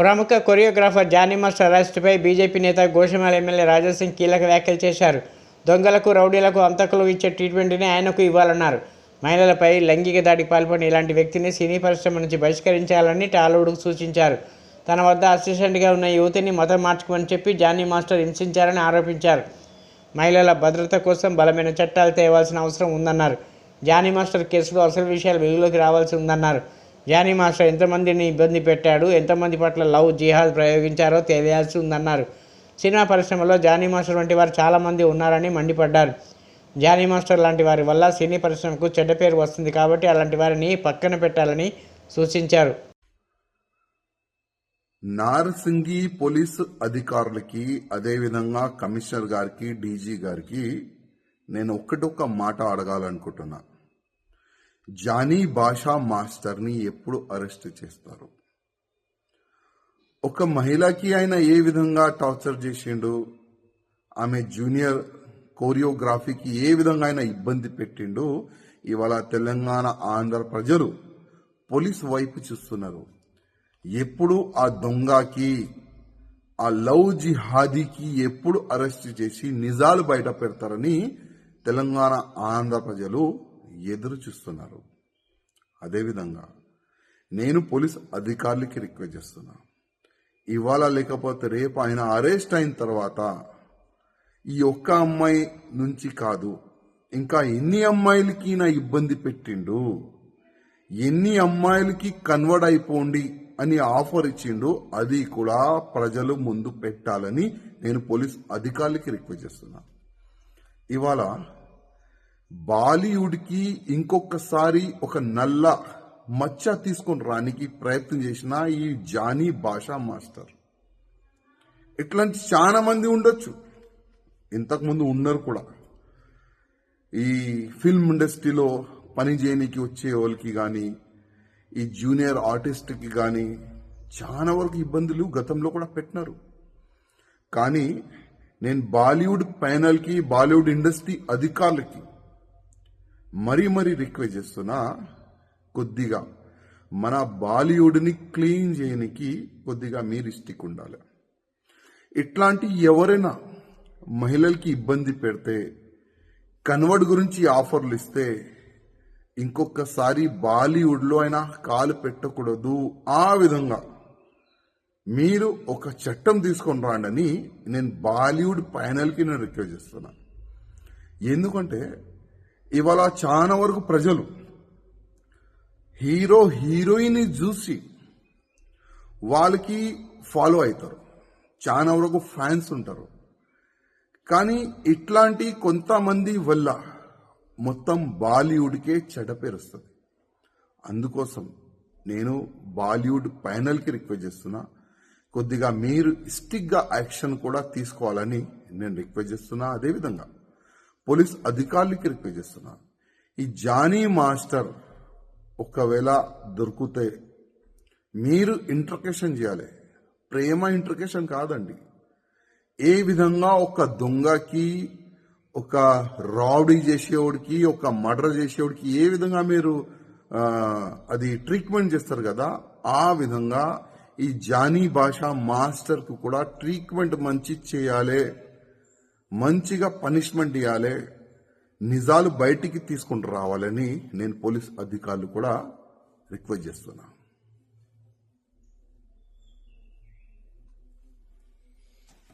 ప్రముఖ choreographer Jani master అరెస్టుపై BJP నేత గోషమాల ఎమ్మెల్యే రాజాసింగ్ కీలక వ్యాఖ్యలు చేశారు. దొంగలకు రౌడీలకు అంతకులు ఇచ్చే ట్రీట్మెంట్ని ఆయనకు ఇవ్వాలన్నారు. మహిళలపై లైంగిక దాడికి పాల్పడిన ఇలాంటి వ్యక్తిని సినీ పరిశ్రమ నుంచి బహిష్కరించాలని టాలీవుడ్కు సూచించారు. తన వద్ద అసిస్టెంట్గా ఉన్న యువతిని మతం మార్చుకోమని చెప్పి జానీ మాస్టర్ హింసించారని ఆరోపించారు. మహిళల భద్రత కోసం బలమైన చట్టాలు తేవాల్సిన అవసరం ఉందన్నారు. జానీ మాస్టర్ కేసులో అసలు విషయాలు వెలుగులోకి రావాల్సి ఉందన్నారు. జానీ మాస్టర్ ఎంతమందిని ఇబ్బంది పెట్టాడు ఎంతమంది పట్ల లవ్ జిహాద్ ప్రయోగించారో తెలియాల్సి ఉందన్నారు సినిమా పరిశ్రమలో జానీ మాస్టర్ వంటి వారు చాలామంది ఉన్నారని మండిపడ్డారు. జానీ మాస్టర్ లాంటి వారి వల్ల సినీ పరిశ్రమకు చెడ్డ పేరు వస్తుంది కాబట్టి అలాంటి వారిని పక్కన పెట్టాలని సూచించారు. నారసింగి పోలీసు అధికారులకి అదేవిధంగా కమిషనర్ గారికి డీజీ గారికి నేను ఒక్కటొక్క మాట అడగాలనుకుంటున్నాను జానీ భాషా మాస్టర్ని ఎప్పుడు అరెస్ట్ చేస్తారు? ఒక మహిళకి ఆయన ఏ విధంగా టార్చర్ చేసిండు? ఆమె జూనియర్ కోరియోగ్రఫీకి ఏ విధంగా ఆయన ఇబ్బంది పెట్టిండు? ఇవాళ తెలంగాణ ఆంధ్ర ప్రజలు పోలీస్ వైపు చూస్తున్నారు. ఎప్పుడు ఆ దొంగకి ఆ లవ్ జిహాదీకి ఎప్పుడు అరెస్ట్ చేసి నిజాలు బయట పెడతారని తెలంగాణ ఆంధ్ర ప్రజలు ఎదురు చూస్తున్నారు. అదేవిధంగా నేను పోలీస్ అధికారులకి రిక్వెస్ట్ చేస్తున్నా. ఇవాళ లేకపోతే రేపు ఆయన అరెస్ట్ అయిన తర్వాత ఈ ఒక్క అమ్మాయి నుంచి కాదు ఇంకా ఎన్ని అమ్మాయిలకి నా ఇబ్బంది పెట్టిండు ఎన్ని అమ్మాయిలకి కన్వర్ట్ అయిపోండి అని ఆఫర్ ఇచ్చిండు అది కూడా ప్రజలు ముందు పెట్టాలని నేను పోలీస్ అధికారులకి రిక్వెస్ట్ చేస్తున్నా. ఇవాళ బాలీవుడ్కి ఇంకొకసారి ఒక నల్ల మచ్చ తీసుకొని రానికి ప్రయత్నం చేసిన ఈ జానీ భాషా మాస్టర్. ఇట్లాంటి చాలా మంది ఉండొచ్చు. ఇంతకుముందు ఉన్నారు కూడా. ఈ ఫిల్మ్ ఇండస్ట్రీలో పని చేయనికి వచ్చే వాళ్ళకి కానీ ఈ జూనియర్ ఆర్టిస్ట్కి కానీ చాలా వరకు ఇబ్బందులు గతంలో కూడా పెట్టినారు. కానీ నేను బాలీవుడ్ ప్యానల్కి బాలీవుడ్ ఇండస్ట్రీ అధికారులకి మరీ మరీ రిక్వెస్ట్ చేస్తున్నా కొద్దిగా మన బాలీవుడ్ని క్లీన్ చేయనికి కొద్దిగా మీరు స్టిక్ ఉండాలి. ఇట్లాంటి ఎవరైనా మహిళలకి ఇబ్బంది పెడితే కన్వర్ట్ గురించి ఆఫర్లు ఇస్తే ఇంకొకసారి బాలీవుడ్లో అయినా కాలు పెట్టకూడదు. ఆ విధంగా మీరు ఒక చట్టం తీసుకొని రాండని నేను బాలీవుడ్ ప్యానల్కి నేను రిక్వెస్ట్ చేస్తున్నాను ఎందుకంటే ఇవాళ చాలా వరకు ప్రజలు హీరో హీరోయిన్ చూసి వాళ్ళకి ఫాలో అవుతారు. చాలా వరకు ఫ్యాన్స్ ఉంటారు. కానీ ఇట్లాంటి కొంతమంది వల్ల మొత్తం బాలీవుడ్కే చెడపేరుస్తుంది పేరు వస్తుంది. అందుకోసం నేను బాలీవుడ్ ప్యానల్కి రిక్వెస్ట్ చేస్తున్నా. కొద్దిగా మీరు స్టిక్గా యాక్షన్ కూడా తీసుకోవాలని నేను రిక్వెస్ట్ చేస్తున్నా. అదేవిధంగా పోలీస్ అధికారులకి రిక్వెస్ట్ చేస్తున్నాను. ఈ జానీ మాస్టర్ ఒకవేళ దొరికితే మీరు ఇంట్రకేషన్ చేయాలి. ప్రేమ ఇంట్రకేషన్ కాదండి. ఏ విధంగా ఒక దొంగకి ఒక రౌడీ చేసేవాడికి ఒక మర్డర్ చేసేవాడికి ఏ విధంగా మీరు అది ట్రీట్మెంట్ చేస్తారు కదా ఆ విధంగా ఈ జానీ భాష మాస్టర్కు కూడా ట్రీట్మెంట్ మంచి చేయాలి. మంచిగా పనిష్మెంట్ ఇవ్వాలి నిజాలు బయటికి తీసుకుంటూ రావాలని నేను పోలీస్ అధికారులు కూడా రిక్వెస్ట్ చేస్తున్నాను